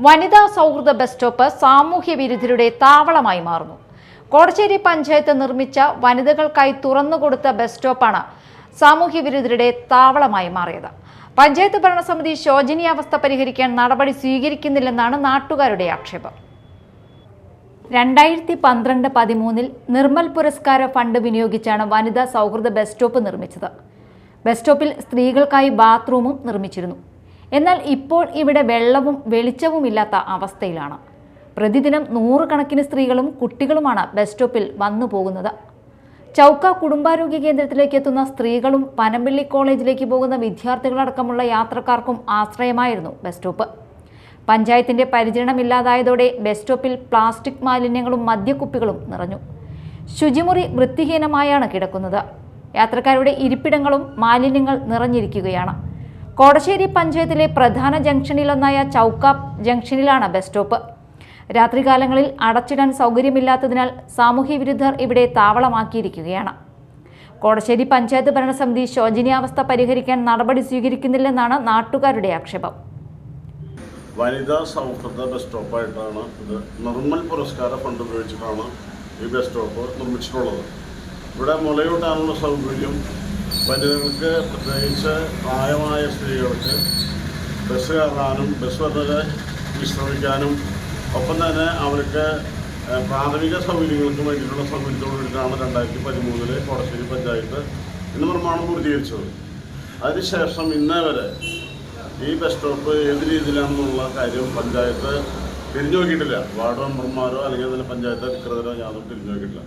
വനിതാ സൗഹൃദ bus stop സാമൂഹ്യ വിരുദ്ധരുടെ താവളമായി മാറുന്നു. കോടശ്ശേരി പഞ്ചായത്ത് നിർമ്മിച്ച വനിതകൾക്കായി തുറന്നുകൊടുത്ത ബസ് സ്റ്റോപ്പാണ് സാമൂഹ്യ വിരുദ്ധരുടെ താവളമായി മാറിയത്. പഞ്ചായത്ത് ഭരണസമിതി ശോചനീയാവസ്ഥ പരിഹരിക്കാൻ നടപടി സ്വീകരിക്കുന്നില്ലെന്നാണ് നാട്ടുകാരുടെ ആക്ഷേപം. രണ്ടായിരത്തി പന്ത്രണ്ട് പതിമൂന്നിൽ നിർമ്മൽ പുരസ്കാര ഫണ്ട് വിനിയോഗിച്ചാണ് വനിതാ സൗഹൃദ ബസ് സ്റ്റോപ്പ് നിർമ്മിച്ചത്. ബസ് സ്റ്റോപ്പിൽ സ്ത്രീകൾക്കായി ബാത്റൂമും നിർമ്മിച്ചിരുന്നു. എന്നാൽ ഇപ്പോൾ ഇവിടെ വെള്ളവും വെളിച്ചവുമില്ലാത്ത അവസ്ഥയിലാണ്. പ്രതിദിനം നൂറുകണക്കിന് സ്ത്രീകളും കുട്ടികളുമാണ് ബസ് സ്റ്റോപ്പിൽ വന്നു പോകുന്നത്. ചൗക്ക കുടുംബാരോഗ്യ കേന്ദ്രത്തിലേക്ക് എത്തുന്ന സ്ത്രീകളും പനമ്പള്ളി കോളേജിലേക്ക് പോകുന്ന വിദ്യാർത്ഥികളടക്കമുള്ള യാത്രക്കാർക്കും ആശ്രയമായിരുന്നു ബസ് സ്റ്റോപ്പ്. പഞ്ചായത്തിന്റെ പരിചരണമില്ലാതായതോടെ ബസ് സ്റ്റോപ്പിൽ പ്ലാസ്റ്റിക് മാലിന്യങ്ങളും മദ്യക്കുപ്പികളും നിറഞ്ഞു. ശുചിമുറി വൃത്തിഹീനമായാണ് കിടക്കുന്നത്. യാത്രക്കാരുടെ ഇരിപ്പിടങ്ങളും മാലിന്യങ്ങൾ നിറഞ്ഞിരിക്കുകയാണ്. കോടശ്ശേരി പഞ്ചായത്തിലെ പ്രധാന ജംഗ്ഷനിലൊന്നായ ചൗക്ക ജംഗ്ഷനിലാണ് ബസ് സ്റ്റോപ്പ്. രാത്രികാലങ്ങളിൽ അടച്ചിടാൻ സൗകര്യമില്ലാത്തതിനാൽ സാമൂഹ്യ വിരുദ്ധർ ഇവിടെ താവളമാക്കിയിരിക്കുകയാണ്. കോടശ്ശേരി പഞ്ചായത്ത് ഭരണസമിതി ശോചനീയാവസ്ഥ പരിഹരിക്കാൻ നടപടി സ്വീകരിക്കുന്നില്ലെന്നാണ് നാട്ടുകാരുടെ ആക്ഷേപം. വനിതാ സൗഹൃദ ബസ് സ്റ്റോപ്പായിട്ടാണ് ഇത് നിർമ്മൽ പുരസ്കാര ഫണ്ട് ഉപയോഗിച്ചിട്ടാണ് ഈ ബസ് സ്റ്റോപ്പ് നിർമ്മിച്ചിട്ടുള്ളത്. ഇവിടെ മുലയൂട്ടാനുള്ള സൗകര്യം വനിതകൾക്ക് പ്രത്യേകിച്ച് പ്രായമായ സ്ത്രീകൾക്ക് ബസ് കയറാനും ബസ് വന്നത് വിശ്രമിക്കാനും ഒപ്പം തന്നെ അവർക്ക് പ്രാഥമിക സൗകര്യങ്ങൾക്ക് വേണ്ടിയിട്ടുള്ള സൗകര്യത്തോട് വേണ്ടിയിട്ടാണ് രണ്ടായിരത്തി പതിമൂന്നിൽ കോടശ്ശേരി പഞ്ചായത്ത് ഇന്ന് നിർമ്മാണം പൂർത്തീകരിച്ചത്. അതിനുശേഷം ഇന്നേ വരെ ഈ ബസ് സ്റ്റോപ്പ് ഏത് രീതിയിലാണെന്നുള്ള കാര്യം പഞ്ചായത്ത് തിരിഞ്ഞു നോക്കിയിട്ടില്ല വാർഡ് മെമ്പർമാരോ അല്ലെങ്കിൽ പഞ്ചായത്ത് അധികൃതരോ യാതൊന്നും തിരിഞ്ഞു നോക്കിയിട്ടില്ല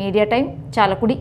മീഡിയ ടൈം ചാലക്കുടി.